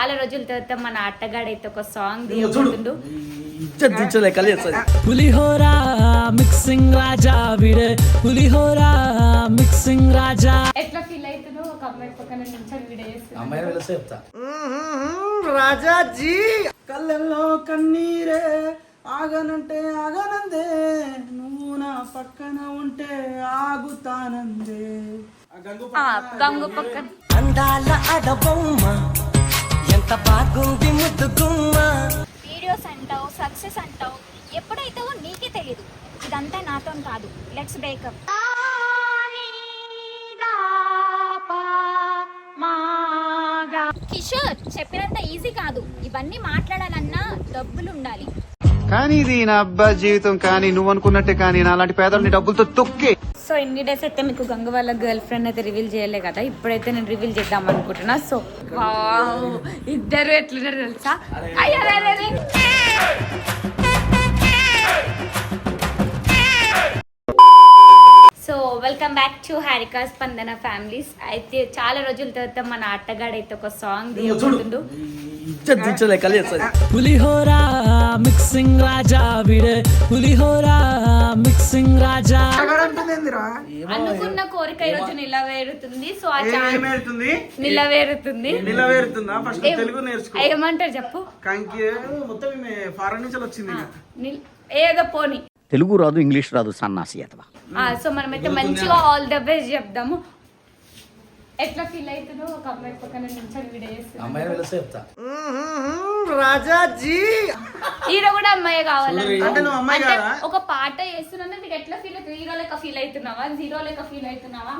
చాలా రోజుల తర్వాత మన అట్టగాడైతే ఒక సాంగ్ పులిహోర మిక్సింగ్ రాజా విడే. పులిహోర మిక్సింగ్ రాజా. ఎట్లా ఫీల్ అవుతుందో ఒక అమ్మాయి పక్కన నిల్చొని వీడియో చేస్తుంది. అమ్మాయి వెళ్ళొస్తే చెప్తా. రాజాజీ. కళ్ళల్లో కన్నీరే ఆగనంటే ఆగనందే. నువ్వు నా పక్కన ఉంటే ఆగుతానందే. ఆ గంగు ఆ, గంగు పక్కన. అందాల అడబొమ్మ ఎంత బాగుంది ముద్దు గుమ్మ వీడియోస్ అంటావు సక్సెస్ అంటావు ఎప్పుడైతావో నీకే తెలియదు ఇదంతా నాతో కాదు. లెట్స్ బ్రేకప్ కిషోర్ చెప్పినంత ఈజీ కాదు. ఇవన్నీ మాట్లాడాలన్నా డబ్బులు ఉండాలి కానీ ఇది నా అబ్బా జీవితం కానీ నువ్వు అనుకున్నట్టే కానీ నా అలాంటి పేదల్ని డబ్బులతో తొక్కే. సో ఇన్ని డేస్ అయితే మీకు గంగు వాళ్ళ గర్ల్ ఫ్రెండ్ అయితే రివీల్ చేయలే కదా ఇప్పుడైతే నేను రివీల్ చేద్దాం అనుకుంటున్నా. సో ఇద్దరు ఎట్లున్నారు తెలుసా. So welcome back to Harika Spandana families అయితే చాలా రోజుల తర్వాత మన అట్టగాడైతే ఒక సాంగ్ దిగబోతుండు ఇజ్జత్ దించలే పులిహోర మిక్సింగ్ రాజా విడే పులిహోర మిక్సింగ్ రాజా. అనుకున్న కోరిక ఈ రోజు నిలవేరుతుంది. సో ఆ ఛాన్స్ ఏమేరుతుంది? నిలవేరుతుంది. నిలవేరుతుందా? ఫస్ట్ తెలుగు నేర్చుకో. ఏమంటారు చెప్పు? కంకి మొత్తం ఈమె ఫారెన్ నుంచి వచ్చింది ఇక. నిల్- ఏదో పోని. తెలుగు రాదు ఇంగ్లీష్ రాదు సన్నాసి అతవా. ఆ, సో మనమైతే మంచిగా ఆల్ ద బెస్ట్ చెప్దాము. ఎట్లా ఫీల్ అవుతుందో ఒక అమ్మాయి పక్కన నిల్చొని వీడియో చేస్తుంది. అమ్మాయి వెళ్ళొస్తే చెప్తా. రాజాజీ. హీరో కూడా అమ్మాయి అంటే నువ్వు అమ్మాయి కాదా? ఒక పాట వేస్తున్నా నీకు ఎట్లా ఫీల్ అవుతుంది? హీరో లెక్క ఫీల్ అవుతున్నావా? జీరో లెక్క ఫీల్ అవుతున్నావా?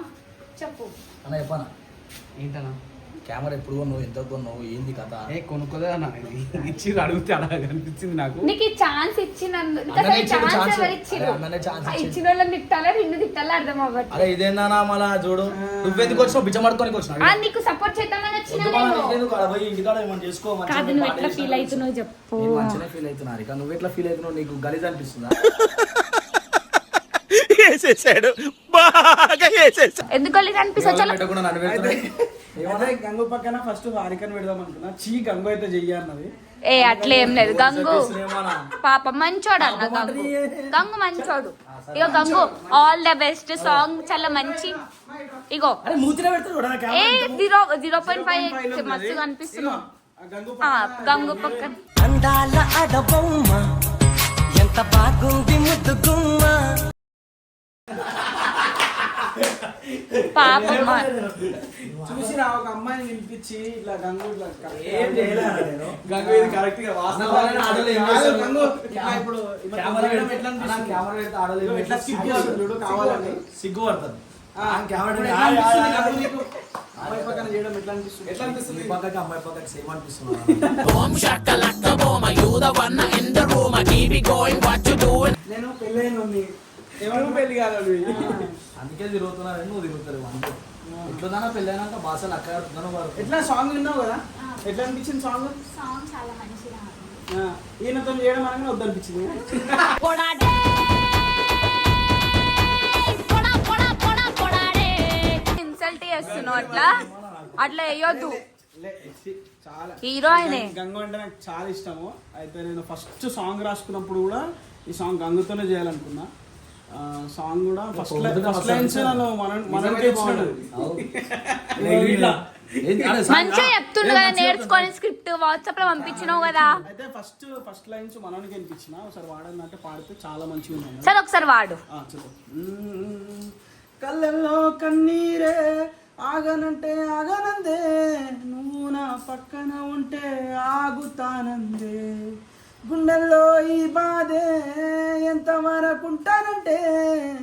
చెప్పు. అన్న చెప్పనా? ఏంటన్నా? కెమెరా ఎప్పుడు కొన్నావు? ఎంత కొన్నావు? ఏంది కథ? ఏ కొనుక్కోదే అన్న ఇది ఇచ్చి అడిగితే అలా అనిపించింది నాకు. నీకు ఛాన్స్. ఇచ్చిన వాళ్ళని తిట్టాలా? నిన్ను తిట్టాలా? అర్థం అవ్వట్లేదు అరే ఇదేందా మళ్ళా? చూడు. నువ్వెందుకు వచ్చినావు? బిచ్చమడుకోనికి ఆ, వచ్చినావు. నీకు సపోర్ట్ చేద్దామని మంచిగా కాదు నువ్వు ఎట్లా ఫీల్ అవుతున్నావు చెప్పు. నేను మంచిగానే ఫీల్ అవుతున్నా ఇక నువ్వు ఎట్లా ఫీల్ అవుతున్నావు? నీకు గలీజ్ అనిపిస్తుందా? వేసేసాడు బాగా వేసేసాడు ఎందుకు వెళ్ళి అనిపిస్తా చాలా అదే గంగు పక్కన ఫస్ట్ హారికని పెడదాం అనుకున్నా. చీ గంగు అయితే చెయ్యి అన్నది. ఏ అట్లేం లేదు. గంగు ఏమన్నా? పాప మంచోడు అన్న గంగు. గంగు మంచోడు. ఇగో Gangu all the best song చాలా మంచి. ఇగో. ఏ జీరో జీరో పాయింట్ ఫైవ్ మస్తు కనిపిస్తున్నావు. ఆ గంగు పక్కన. అందాల అడబొమ్మ ఎంత బాగుంది ముద్దు గుమ్మ. పాపం మా- చూసి రా ఒక అమ్మాయిని నిలిపించి ఇట్లా గంగు. గంగు ఇది కరెక్ట్గా? గంగు ఇప్పుడు ఎట్లా చూడు, కావాలని. సిగ్గు పడుతుంది? అమ్మాయి పక్కన చేయడం ఎట్లా అనిపిస్తుంది? ఎట్లా అనిపిస్తుంది? ఈ పక్కకి అమ్మాయి పక్కకి సేమ్ అనిపిస్తున్నా నేను పెళ్ళైన ఉంది ఎవరు పెళ్ళి కాదు అందుకే తిరుగుతున్నా నువ్వు తిరుగుతారు అంతే ఎట్లున్నా పెళ్ళైనాక భాషలు అక్కడ వారు ఎట్లా సాంగ్ విన్నావు కదా? ఎట్లా అనిపించింది సాంగ్? సాంగ్ చాలా మంచిగా ఈయనతో చేయడం అనగానే వద్దనిపించింది ఇన్సల్ట్ చేస్తున్నావు అట్లా? అట్లా వేయొద్దు లే, ఛీ, చాలా. హీరో ఆయనే. గంగు అంటే నాకు చాలా ఇష్టము. అయితే నేను ఫస్ట్ సాంగ్ రాసుకున్నప్పుడు కూడా ఈ సాంగ్ గంగుతోనే చేయాలనుకున్నా. సాంగ్ కూడా ఫస్ట్ ఫస్ట్ లైన్స్ నన్ను మన మనకే మంచిగా చెప్తుండు కదా నేర్చుకొని స్క్రిప్ట్ వాట్సాప్లో పంపించినావు కదా. అయితే ఫస్ట్ ఫస్ట్ లైన్స్ మనోనికి అనిపించిన ఒకసారి వాడనంటే పాడితే చాలా మంచిగా ఉంది సరే ఒకసారి వాడు. కళ్ళల్లో కన్నీరే ఆగనంటే ఆగనందే. నువ్వు నా పక్కన ఉంటే ఆగుతానందే. గుండెల్లో ఈ బాధే ఎంత వరకు ఉంటానంటే?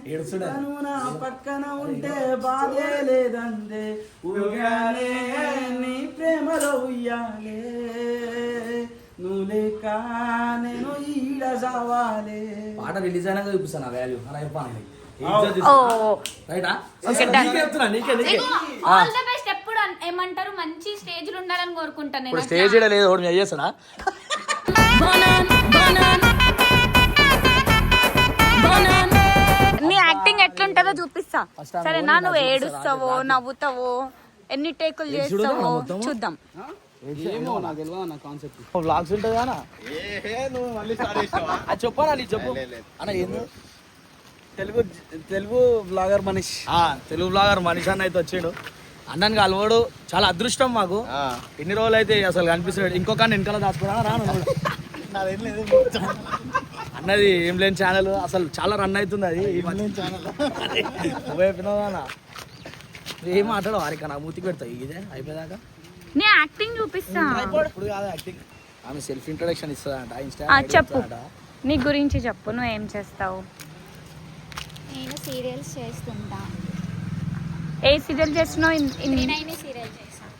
ఏడుస్తుడా? తను నా పక్కన ఉంటే బాధే లేదందే. ఊగాలే నీ ప్రేమలో ఉయ్యాలే. నువ్వు లేక నేను ఈడ జావాలే పాట రిలీజ్ అయినాక చూపిస్తాను వాల్యూ అలా చెప్పాను ఓ. రైటా? Okay, done. నీకే చెప్తున్నా నీకే నీకే. ఆల్ ద బెస్ట్ ఎప్పుడు అన్- ఏమంటారు? మంచి స్టేజ్లో ఉండాలని కోరుకుంటాను స్టేజ్. లేదు చేస్తాడా నీ యాక్టింగ్ ఎట్లుంటుందో చూపిస్తా. సరేనా ఓన్లీ నువ్వు ఏడుస్తావో నవ్వుతావో ఎన్ని టేకులు చేస్తావో? చూద్దాం. ఏమో నాకు తెలియదు నా కాన్సెప్ట్ వ్లాగ్స్ ఉంటుంది అన్న? అది చెప్పనా నీ చెప్పు. అన్న ఏంది? తెలుగు తెలుగు బ్లాగర్ మనీష్. ఆ, తెలుగు బ్లాగర్ మనిషి అన్న అయితే వచ్చిండు. అన్నని కలవడు. చాలా అదృష్టం మాకు. ఎన్ని రోజులు అయితే అసలు కనిపిస్తాడు ఇంకొక వెనకాల దాచుకున్నా రాను. అన్నది ఏం లేని ఛానల్ అసలు చాలా రన్ అవుతుంది అది. అన్న? ఏం మాట్లాడవు? అరిక నా మూతికి పెడతావు ఇదే అయిపోయేదాకా? నీ యాక్టింగ్ చూపిస్తా. ఇప్పుడు కాదు యాక్టింగ్ ఆమె సెల్ఫ్ ఇంట్రొడక్షన్ ఇస్తుందంట. ఆ, ఇన్స్టా చెప్పు. నీ గురించి చెప్పు. నువ్వు ఏం చేస్తావు? నేను సీరియల్స్ చేస్తుంటా. ఏ సీరియల్ చేస్తున్నావు?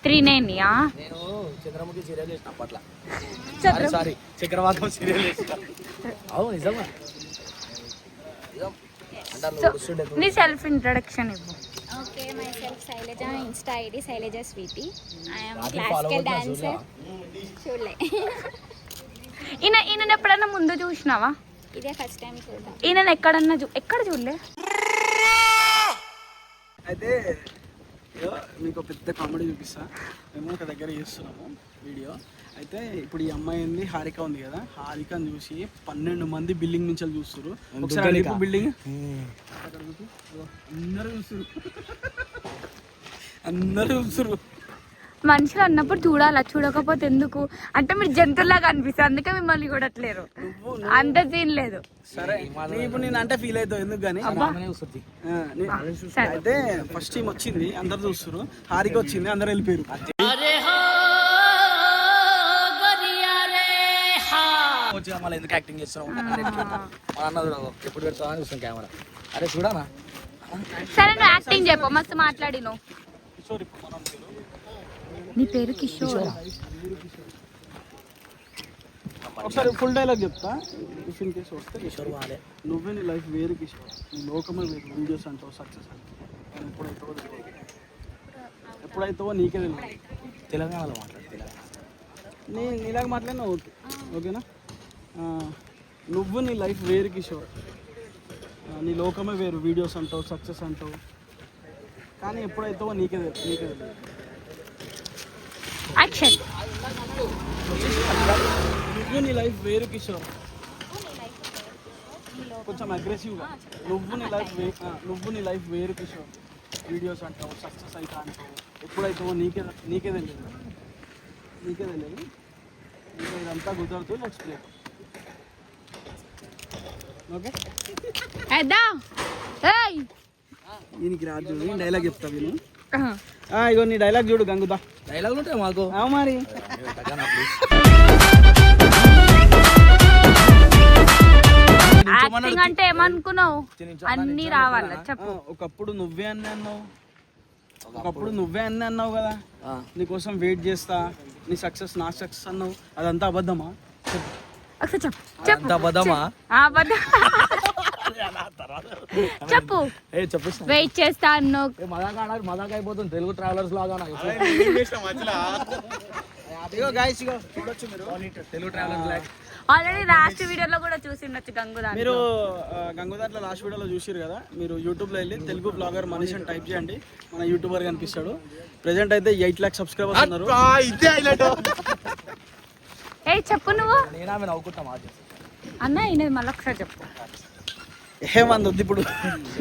త్రీ నైన్ నైన్ నేను చంద్రముఖి సీరియల్ చేసిన అప్పట్లో. సారీ చక్రవాకం సీరియల్ అవును నిజమా? నీ సెల్ఫ్ ఇంట్రడక్షన్ ఇవ్వు. Okay my self Shailaja Insta ID Shailaja sweety I'm classical dancer చూడలే. ఈయన ఈయన ఎప్పుడన్నా ముందు చూసినావా? ఇదే ఫస్ట్ టైం చూద్దాం ఈయన ఎక్కడన్నా చూ ఎక్కడ చూడలే? అయితే మీకు పెద్ద కామెడీ చూపిస్తా. మేము ఒక దగ్గర చేస్తున్నాము. వీడియో. అయితే ఇప్పుడు ఈ అమ్మాయి ఉంది హారిక ఉంది కదా. హారికని చూసి పన్నెండు మంది బిల్డింగ్ నుంచి చూస్తారు ఒకసారి. బిల్డింగ్? అందరూ చూస్తారు అందరూ చూస్తారు మనుషులు అన్నప్పుడు చూడాలా చూడకపోతే ఎందుకు? అంటే మీరు జంతువులాగా అనిపిస్తుంది అందుకే మిమ్మల్ని చూడట్లేరు. అంత సీన్ లేదు. సరే ఇప్పుడు నేను అంటే ఫీల్ అవుతావు ఎందుకు కానీ. అయితే ఫస్ట్ టైం వచ్చింది అందరు చూస్తారు హారిక వచ్చింది అందరు వెళ్ళిపోయారు. వచ్చి మళ్ళీ ఎందుకు యాక్టింగ్ చేస్తున్నావు? మా అన్న చూడ ఎప్పుడు పెడతావా అని చూస్తాం కెమెరా అరే చూడనా? సరే నువ్వు యాక్టింగ్ చెప్పు. మస్తు. నీ పేరు కిషోర్. ఒకసారి ఫుల్ డైలాగ్ చెప్తా. ఇఫ్ ఇన్ కేసు వస్తే కిషోర్ వాలే. నువ్వే నీ లైఫ్ వేరు కిషోర్. నీ లోకమే వేరు. వీడియోస్ అంటావు సక్సెస్ అంటావు ఎప్పుడైతావో నీకే తెలియదు. తెలంగాణలో మాట్లాడు తెలంగాణ. నీ నీలాగా మాట్లాడినా ఓకే. ఓకేనా? నువ్వు నీ లైఫ్ వేరు కిషోర్ నీ లోకమే వేరు. వీడియోస్ అంటావు సక్సెస్ అంటావు. కానీ ఎప్పుడైతావో నీకే నీకే యాక్షన్ నువ్వు నీ లైఫ్ వేరు కిషోర్ కొంచెం అగ్రెసివ్గా. నువ్వు నీ లైఫ్ వే నువ్వు నీ లైఫ్ వేరు కిషోర్ వీడియోస్ అంటావు సక్సెస్ అవుతా అంటావు. ఎప్పుడైతావో నీకే నీకే తెలియదు నీకే తెలియదు ఇదంతా కుదరదు లెట్స్ ఏయ్ దీనికి రాజు డైలాగ్ చెప్తా విను. ఆ, ఇగో నీ డైలాగ్ చూడు గంగుదా. డైలాగులు ఉంటాయి మాకు? మరి. యాక్టింగ్ అంటే ఏమనుకున్నావు? అన్ని రావాల? చెప్పు. ఒకప్పుడు నువ్వే అన్నీ అన్నావు. ఒకప్పుడు నువ్వే అన్నీ అన్నావు కదా. నీకోసం వెయిట్ చేస్తా నీ సక్సెస్ నా సక్సెస్ అన్నావు. అదంతా అబద్ధమా? చెప్పు. ఒకసారి చెప్పు. చెప్పు. చెప్పు. వెయిట్ చేస్తా అన్నావు ఏ మజాక్ ఆడాలి మజాక్ అయిపోతుంది తెలుగు ట్రావెలర్స్ లాగా ఆల్రెడీ లాస్ట్ వీడియోలో కూడా చూసిండొచ్చు గంగు దాంట్లో. మీరు ఆ, గంగోదాట్ల లాస్ట్ వీడియోలో చూసిరు కదా? మీరు యూట్యూబ్లో వెళ్ళి తెలుగు బ్లాగర్ మనీష్ అని టైప్ చేయండి. మన యూట్యూబర్ కనిపిస్తాడు. ప్రెజెంట్ అయితే ఎయిట్ ల్యాక్ సబ్స్క్రైబర్స్ ఉన్నారు. ఏయ్ చెప్పు నువ్వు. అన్న అయినది మళ్ళీ ఒకసారి చెప్పు. ఏమంది వద్దు ఇప్పుడు?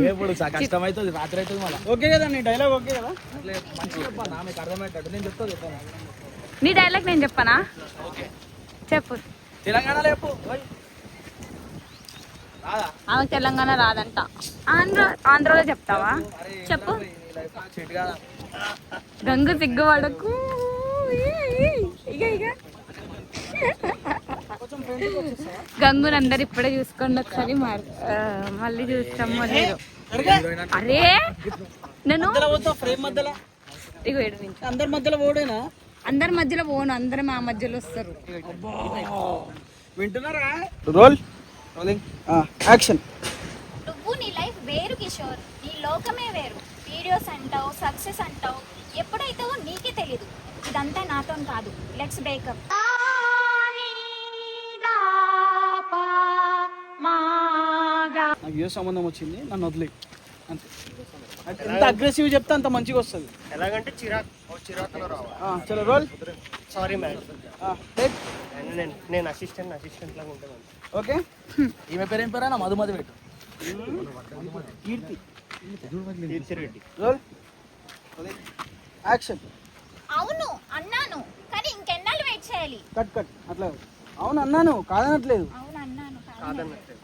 ఇప్పుడు స- కష్టమవుతుంది రాత్రి అవుతుంది మళ్ళీ. ఓకే కదా నీ డైలాగ్ ఓకే కదా? మంచిగా చెప్పాను ఆమెకు అర్థమయ్యేటట్టు. నేను చెప్తా చెప్తాను నీ డైలాగ్ నేను చెప్పనా? చెప్పు. తెలంగాణలో చెప్పు. ఆమె తెలంగాణ రాదంట. ఆంధ్ర ఆంధ్రలో చెప్తావా? చెప్పు గంగు సిగ్గుపడకు. ఇక ఇక గంగుని అందరు ఇప్పుడే చూసుకోండి ఒకసారి మళ్ళీ చూస్తాము లేదు అరే నేను ఫ్రేమ్ మధ్యలో. ఇగో ఏడు నుంచి అందరి మధ్యలో ఓడేనా అందరి మధ్యలో పోను అందరు మా మధ్యలో వస్తారు. వింటున్నారా? రోల్. రోలింగ్. యాక్షన్. నువ్వు నీ లైఫ్ వేరు కిషోర్. నీ లోకమే వేరు. వీడియోస్ అంటావు సక్సెస్ అంటావు. ఎప్పుడైతావో నీకే తెలియదు ఇదంతా నాతో కాదు. Let's break up. నాకు ఏ సంబంధం వచ్చింది నన్ను వదిలే అంతే. ఎంత అగ్రెసివ్ చెప్తే అంత మంచిగా వస్తుంది. ఎలాగంటే చిరాకు ఆ, చలో రోల్. సారీ మేడం నేను నేను అసిస్టెంట్ అసిస్టెంట్ లాగా ఉంటాను ఓకే. ఈమె పేరు ఏం పేరైనా? మధు మధు పెట్టు. కీర్తి తీర్చిరెడ్డి రోల్. యాక్షన్ అవును అన్నాను. కానీ ఇంకెన్నాళ్ళు వెయిట్ చేయాలి? కట్ కట్ అట్లా అవును అన్నాను. కాదనట్లేదు. అవును అన్నాను. కాదనట్లేదు.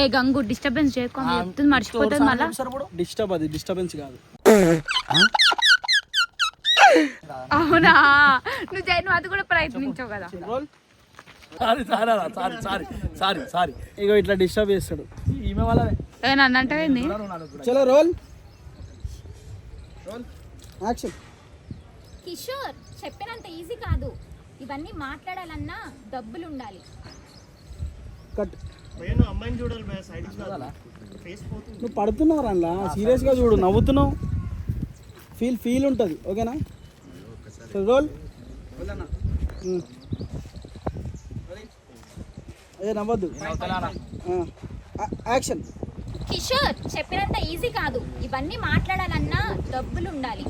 ఏ గంగు డిస్టర్బెన్స్ చేయకుండా చెప్తుంది మర్చిపోతుంది మళ్ళా. డిస్టర్బ్ అది డిస్టర్బెన్స్ కాదు. అవునా? నువ్వు జై నువ్వు అది కూడా ప్రయత్నించావు కదా. Roll sorry sorry sorry sorry sorry sorry ఇగో ఇట్లా డిస్టర్బ్ చేస్తాడు. ఈమె వల్లనే ఏ నన్ను అంటే ఏంది చలో రోల్. రోల్. యాక్షన్. కిషోర్ చెప్పినంత ఈజీ కాదు. ఇవన్నీ మాట్లాడాలన్నా డబ్బులు ఉండాలి కట్. నువ్వు పడుతున్నావు రా సీరియస్గా చూడు నవ్వుతున్నావు. ఫీల్ ఫీల్ ఉంటుంది ఓకేనా? రోల్. అదే నవ్వద్దు. యాక్షన్. కిషోర్ చెప్పినంత ఈజీ కాదు. ఇవన్నీ మాట్లాడాలన్నా డబ్బులు ఉండాలి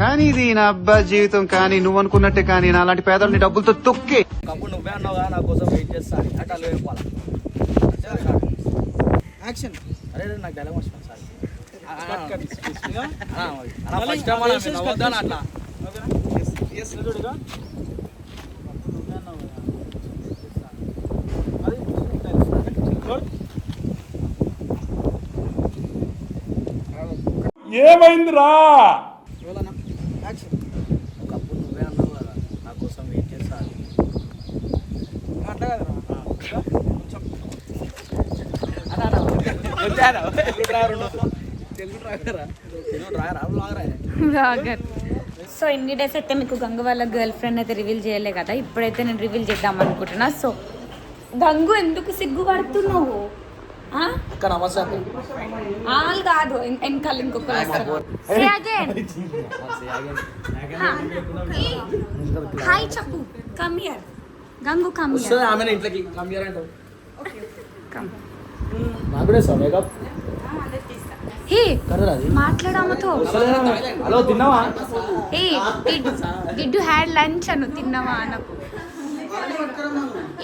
కానీ ఇది నా అబ్బా జీవితం కానీ నువ్వు అనుకున్నట్టే కానీ నా లాంటి పేదల్ని డబ్బులతో తొక్కే. ఒకప్పుడు నువ్వే అన్నావుగా నా కోసం వెయిట్ చేస్తాను అంటే అలా చెప్పాలా యాక్షన్ అరే నాకు డైలాగ్ వస్తుంది సారీ. ఫస్ట్ నవ్వొద్దని అట్లా? చూడుగా ఒకప్పుడు నువ్వే అన్నావు కదా నా కోసం వెయిట్ చేస్తాను అట్లా కదరా తెలుగు డ్రైవరా తెలుగు డ్రైవరా లాగరా బ్లాగర్ సో ఇన్ని డేస్ అయితే మీకు గంగు వాళ్ళ గర్ల్ ఫ్రెండ్ అయితే రివీల్ చేయలే కదా ఇప్పుడైతే నేను రివీల్ చేద్దాం అనుకుంటున్నా. సో గంగు ఎందుకు సిగ్గుపడుతున్నావు ఆల్ కాదు వెనకాల. ఏ, హాయ్ చెప్పు come here Gangu come here ఆమె ఇంట్లోకి. కంప్యూటర్ అంటావు నాకు కూడా ఇస్తావు మేకప్ హే కర్రరా అది మాట్లాడమ్మతో హలో తిన్నావా ఏ డిడ్ యు హ్యాడ్ లంచ్ అను తిన్నావా అనకు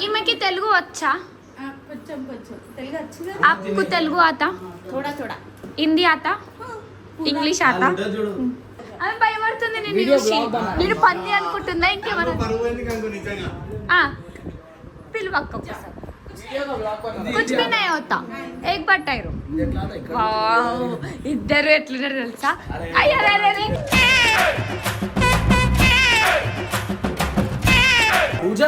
ఈమెకి తెలుగు వచ్చా आपको తెలుగు ఆతా थोड़ा थोड़ा హిందీ ఆతా ఇంగ్లీష్ ఆతా ఆమె భయపడుతుంది నేను చూసి నేను పంది అనుకుంటుందా ఇంకేమన్నా ఆ, పిలువు అక్క ఒకసారి కుచ్ भी नहीं होता एक बार टाइरो వావ్ ఇద్దరు ఎట్లున్నారు తెలుసా అయ్యో రే, రే, రే. పూజ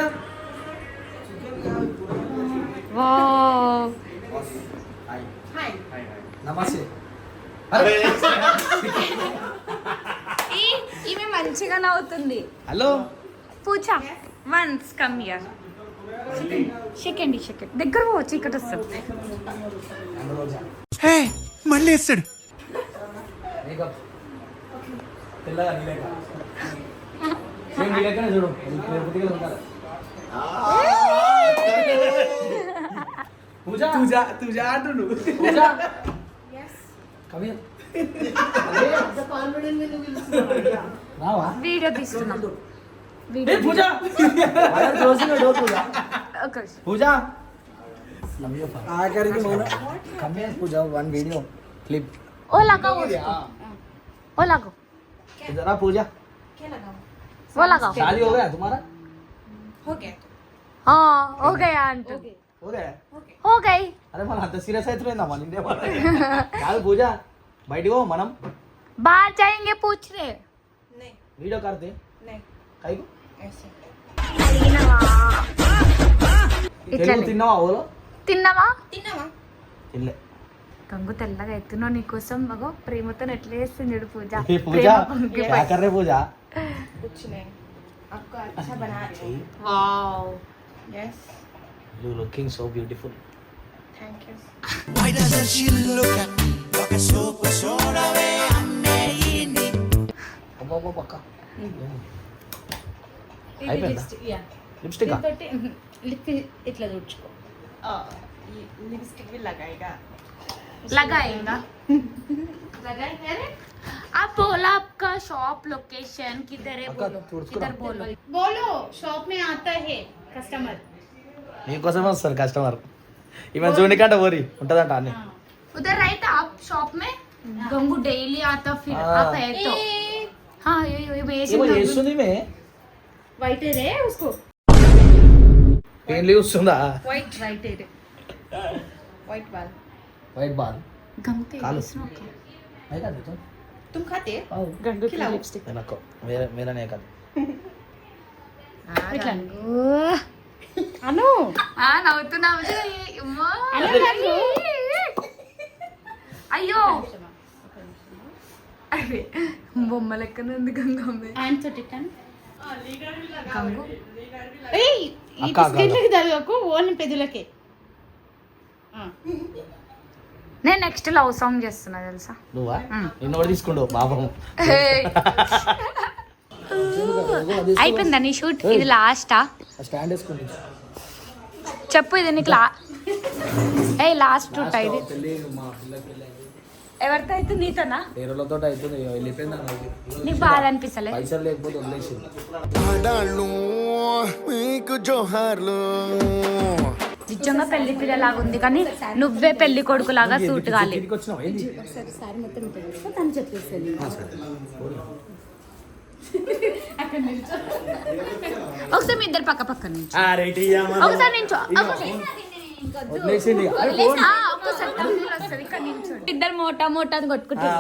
వావ్ నమస్తే ఈ- ఈమె మంచిగా నవ్వుతుంది hello Pooja once come here second second దగ్గర పోవచ్చు ఇక్కడ వస్తుంది. మళ్ళీ వేస్తాడు. మేకప్ తెల్లగా నీలేక సేమ్ నీలేకనే చూడు పుట్టిగా ఉంటారు పూజ పూజ పూజ అంటుండు పూజ కమ్ హియర్ రావా వీడియో తీస్తున్నాం ఏ video Pooja closing door Pooja ఒక నిమిషం. పూజ ఆఖరికి Mouna come here Pooja one video clip ओ लगाओ उसको ओ लगाओ इधर आ पूजा वो लगाओ शादी हो गया तुम्हारा हाँ हो गया आंटी हो गया हो गई అరే మన అంత సీరియస్ అవుతుందా మన ఇండియా కాదు పూజ బయటికి పో మనం बाहर जाएंगे पूछ रहे వీడియో కడితే కైకు ఇట్లా తెలుగు తిన్నావా ఓలో తిన్నావా రంగు తెల్లగా ఎత్తునో నీకోసం మగో ప్రేమతో ఎట్లా వేస్తుంది Pooja Pooja You looking so beautiful. Thank you. Why doesn't she look at me like a super soda way I'm made in? Abba, abba, abba. అయిపోయిందా లిప్స్టిక్ ఇట్లా తుడుచుకో लगाएगा लगाएगा लगाएगा रे आप आप बोला आपका शॉप लोकेशन किधर है बोलो किधर बोलो बोलो शॉप में आता है कस्टमर నీకోసమే వస్తారు కస్టమర్ ఈమె చూడకంటే ఓరి ఉంటదంట అన్ని उधर राइट आप शॉप में गंगू डेली आता फिर हाँ। आता है तो हाँ ये ये बेच ఏమో చేస్తుంది ఈమె वाइट है उसको పెయిన్లు చూస్తుందా वाइट वाइट है white ball white ball Gangu के कालो। इसमें क्या? नहीं खाते तुम तुम खाते गंगू की लिपस्टिक मैं नको मेरा मेरा नहीं खाते అను నవ్వుతున్నా అయ్యో అరే బొమ్మ లెక్కన ఉంది గంగమ్మ గంగు ఏయ్, ఈ అక్క, అక్క, బిస్కెట్లకి తగలకు ఓన్లీ పెదులకే. నేను నెక్స్ట్ లవ్ సాంగ్ చేస్తున్నా తెలుసా? నువ్వా? నిన్న కూడా పాపం అయిపోయిందా నీ షూట్? ఇది లాస్టా? స్టాండ్ వేసుకుంది చెప్పు ఇది నీకు లా ఏ లాస్ట్ షూట్ ఇది? ఎవరితో అయితే నీతోనా? వేరేలతో అవుతుంది వెళ్ళిపోయింది నీకు బాధ అనిపిస్తలే? పైసలు లేకపోతే వదిలేసింది నిజంగా పెళ్ళి పిల్లలాగా ఉంది కానీ నువ్వే పెళ్ళి కొడుకు లాగా సూట్ కాలి. ఒకసారి మీ ఇద్దరు పక్క పక్క నుంచి. ఒకసారి నించో ఇద్దరు మోటా మోటా అని ఆ, కొట్టుకుంటారు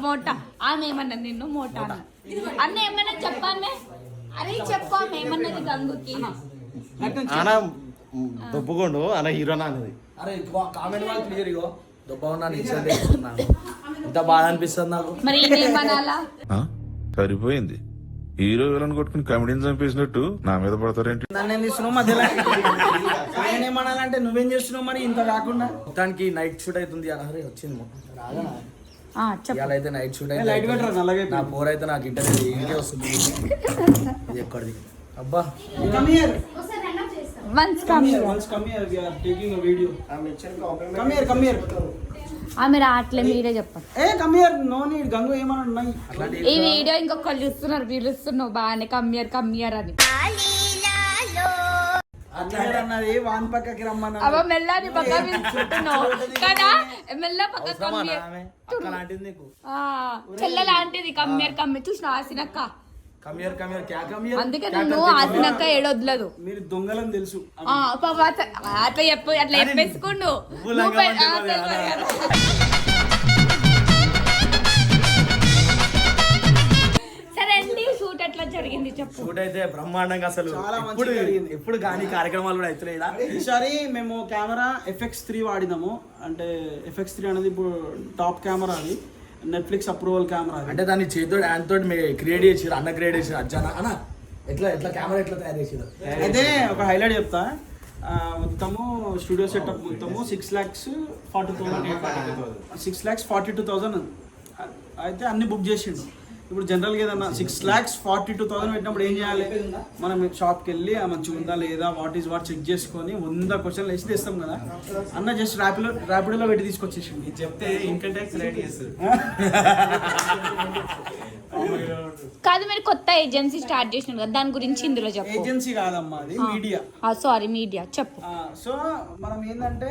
మోటా. ఆమె ఏమన్నది నిన్ను? మోటా అన్న అన్న ఏమన్నా చెప్పామే అరే చెప్పాము ఏమన్నది గంగుకి? హీరోనా అనేది అరే కామెంట్ వాళ్ళు క్లియర్ ఇగో. ఇన్సల్ట్ ఇంత బాధ అనిపిస్తుంది నాకు. మరి ఏమనాలా? ఆ? సరిపోయింది హీరో విలన్ కొట్టుకుని కమెడీని చంపేసినట్టు నా మీద పడతారేంటి? నన్ను ఏం మధ్యలో? నేనేమనాలంటే నువ్వేం చేస్తున్నావు మరి? ఇంత కాకుండా? మొత్తానికి నైట్ షూట్ అవుతుంది అనహరి వచ్చింది రాగా ఆ, చెప్పు. ఇవాళ అయితే నైట్ షూట్ లైట్ అయితే పెట్టరా? నల్లగా నా పోర్ అయితే నాకు ఇంటర్వ్యూ ఇంకే వస్తుంది? ఇది ఎక్కడిది? అబ్బా. Come here once come once come here we are taking a video come here come here ఆమె రావట్లే మీరే చెప్పండి. ఏ come here no need Gangu ఏమన్నా ఉన్నాయి? అట్లాంటి ఈ వీడియో ఇంకొకళ్ళు చూస్తున్నారు పిలుస్తున్నావు బాగానే కమ్మియర్ కమ్మియర్ అని. అట్లా అన్నది వాన్ పక్కకి రమ్మన్నా అవ మెల్లని పక్క పిలుస్తున్నావు కదా? మెల్ల పక్క అవసరమా కమ్మియర్ ఆమె? అక్క లాంటిది నీకు. ఆ, చెల్ల లాంటిది కమ్మియర్ కమ్మి. చూసిన ఆసినక్క కమియర్ కమియర్ క్యా కమియర్ అందుకే నేను ఆసినక్క ఏడొద్దులేదు. మీరు దొంగలని తెలుసు. అట్లా చెప్పు అట్లా చెప్పేసుకుండు. జరిగింది చెప్పు. షూట్ అయితే బ్రహ్మాండంగా అసలు. చాలా మంచిగా ఎప్పుడు జరిగింది. ఎప్పుడు కానీ కార్యక్రమాలు కూడా అవుతున్నాయి ఈడ. ఈసారి మేము కెమెరా ఎఫ్ఎక్స్ త్రీ వాడినాము. అంటే ఎఫ్ఎక్స్ త్రీ అనేది ఇప్పుడు టాప్ కెమెరా అది. నెట్ఫ్లిక్స్ అప్రూవల్ కెమెరా అంటే దాన్ని చేతితో హ్యాండ్ తోటి మీ క్రియేట్ చేసారు అన్న క్రియేట్ చేసారు అజ్జాన అన్న ఎట్లా ఎట్లా కెమెరా ఎట్లా తయారు చేసారు అయితే ఒక హైలైట్ చెప్తా. ఆ, మొత్తము స్టూడియో సెటప్ మొత్తము six lakhs forty thousand six lakhs forty two thousand అయితే అన్ని బుక్ చేసిండు. ఇప్పుడు జనరల్గా ఏదన్నా six lakhs forty two thousand పెట్టినప్పుడు ఏం చేయాలి? మనం షాప్కి వెళ్ళి ఆ మంచిగా ఉందా లేదా? వాట్ ఈస్ వాట్ చెక్ చేసుకొని వంద క్వశ్చన్లు వేసి తెస్తాం కదా. అన్న జస్ట్ ర్యాపిడో ర్యాపిడోలో పెట్టి తీసుకొచ్చేసిండు. చెప్తే ఇన్కమ్ ట్యాక్స్ చేస్తారు. కాదు మీరు కొత్త ఏజెన్సీ స్టార్ట్ చేసినారు కదా దాని గురించి ఇందులో చెప్పు. ఏజెన్సీ కాదమ్మా అది మీడియా సారీ మీడియా చెప్పు. సో మనం ఏంటంటే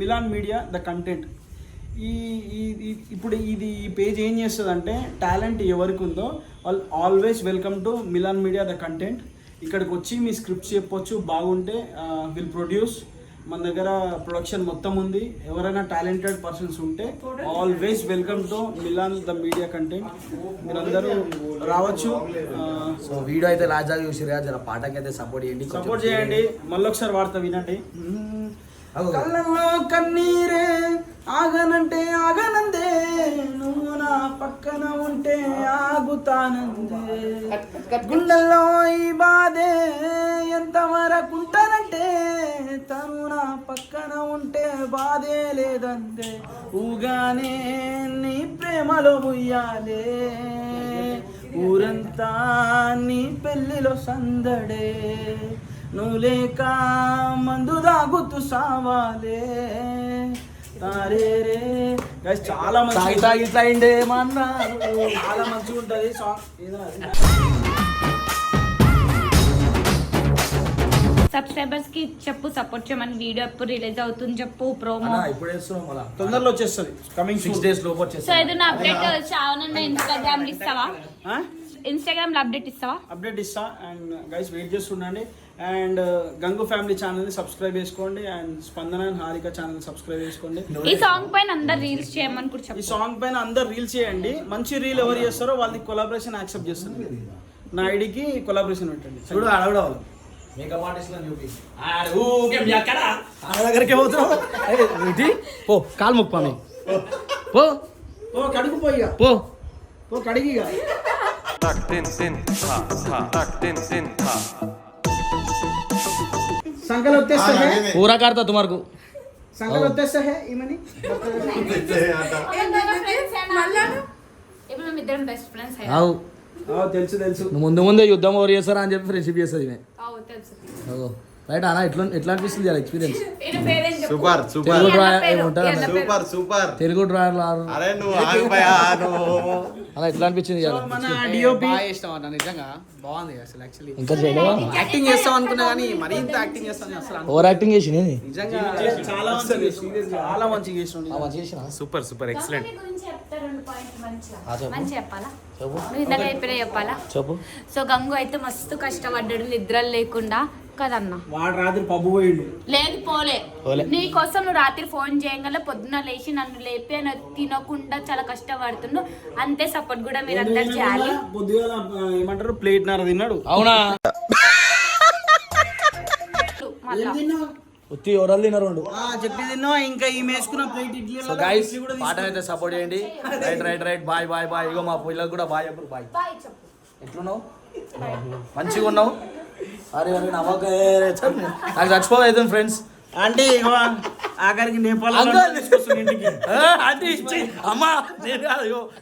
మిలాన్ మీడియా ద కంటెంట్ ఈ ఇప్పుడు ఇది ఈ పేజ్ ఏం చేస్తుంది అంటే టాలెంట్ ఎవరికి ఉందో వాళ్ళు always welcome to Milan media the content ఇక్కడికి వచ్చి మీ స్క్రిప్ట్స్ చెప్పొచ్చు బాగుంటే విల్ ప్రొడ్యూస్ మన దగ్గర ప్రొడక్షన్ మొత్తం ఉంది. ఎవరైనా టాలెంటెడ్ పర్సన్స్ ఉంటే always welcome to Milan the media content మీరందరూ రావచ్చు. సో వీడియో అయితే చూసారు కదా జర పాటకి అయితే సపోర్ట్ చేయండి సపోర్ట్ చేయండి. మళ్ళొకసారి వార్త వినండి. కళ్ళల్లో కన్నీరే ఆగనంటే ఆగనందే. నువ్వు నా పక్కన ఉంటే ఆగుతానందే. గుండెల్లో ఈ బాధే ఎంత వరకుంటానంటే తను నా పక్కన ఉంటే బాధే లేదందే. ఊగానే నీ ప్రేమలో ఉయ్యాలే. ఊరంతా నీ పెళ్ళిలో సందడే. నువ్వు లేక మందు దాగుతూ సావాలే. తారే రే. గైస్ చాలా మంచి తాగి తాగి ఇట్లా అయిండే మా అన్న చాలా మంచిగా ఉంటుంది సాంగ్ ఏదో. సబ్స్క్రైబర్స్కి చెప్పు సపోర్ట్ చేయమని వీడియో ఎప్పుడు రిలీజ్ అవుతుంది చెప్పు ప్రోమో ఇప్పుడు తొందరలో వచ్చేస్తుంది. కమింగ్ సిక్స్ డేస్ లోపు సో వచ్చేసి ఏదైనా అప్డేట్ చావనన్నా ఇన్స్టాగ్రామ్లో ఇస్తావా? ఇన్స్టాగ్రామ్లో అప్డేట్ ఇస్తావా? అప్డేట్ ఇస్తా. అండ్ గైస్ వెయిట్ చేస్తుండండి. అండ్ గంగు ఫ్యామిలీ ఛానల్ని సబ్స్క్రైబ్ చేసుకోండి and Spandana and Harika channel subscribe చేసుకోండి. ఈ సాంగ్ పైన అందరు రీల్స్ చేయమని కూడా ఈ సాంగ్ పైన అందరు రీల్స్ చేయండి. మంచి రీల్ ఎవరు చేస్తారో వాళ్ళకి కొలాబరేషన్ యాక్సెప్ట్ చేస్తుంది నా ఐడికి కొలాబరేషన్ పెట్టండి. చూడు ఆడవడం మేకప్ ఆర్టిస్ట్ పో కాలు ముక్కు మీ పో. ఓ కడుగు పో. ఓ కడిగిగా సంకలు వచ్చేస్తా పూరా కాడతా తుమార్కు. సంకలు వచ్చేస్తా హే ఈమెని? ఇప్పుడు మేము ఇద్దరం బెస్ట్ ఫ్రెండ్స్ అవు ఆ, తెలుసు. తెలుసు ముందు ముందే యుద్ధం ఓవర్ చేస్తారా అని చెప్పి ఫ్రెండ్షిప్ చేస్తుంది రైట్ అన్న ఎట్లా ఎట్లా అనిపిస్తుంది చాలా experience. Super super. Telugu drawer. Super super. Telugu drawer అరే నువ్వు అలా ఎట్లా అనిపించింది సో ఇవాళ? మన డిఓపి బాగా ఇష్టం అన్న నిజంగా. బాగుంది అసలు యాక్చువల్లీ ఇంకా చేయలేవా యాక్టింగ్ చేస్తాం అనుకున్నా కానీ మరీ ఇంత యాక్టింగ్ చేస్తాను అసలు ఓవర్ యాక్టింగ్ చేసి నేను? నిజంగా చాలా. చాలా మంచిగా చేసిన? సూపర్ సూపర్ ఎక్సలెంట్ చెప్పు. సో గంగు అయితే మస్తు కష్టపడ్డాడు నిద్రలు లేకుండా. కదన్నా వాడు రాత్రి పబ్బు పోయిండు. లేదు పోలే. పోలే. నీ కోసం నువ్వు రాత్రి ఫోన్ చేయగల పొద్దున లేచి నన్ను లేపి తినకుండా చాలా కష్టపడుతుండు. అంతే సపోర్ట్ కూడా మీరు అందరు చేయాలి. పొద్దుగాల ఏమంటారు? ప్లేట్ నర తిన్నాడు. అవునా? ఉత్తి ఎవరాలు తిన్నారు చెప్పి తిన్నావా? ఇంకా ఈమె వేసుకున్న ప్లేట్ ఇడ్లీ సో గైస్ పాట అయితే సపోర్ట్ చేయండి. Right right right bye bye bye ఇగో మా పిల్లలకు కూడా బాయ్ చెప్పు. బాయ్ ఎట్లున్నావు? మంచిగా ఉన్నావు అరే అరే నమ్మక నాకు చచ్చిపోతుంది ఫ్రెండ్స్ అంటే ఆఖరికి నేపాల్ అంటే ఇచ్చి. అమ్మా నేను కాదు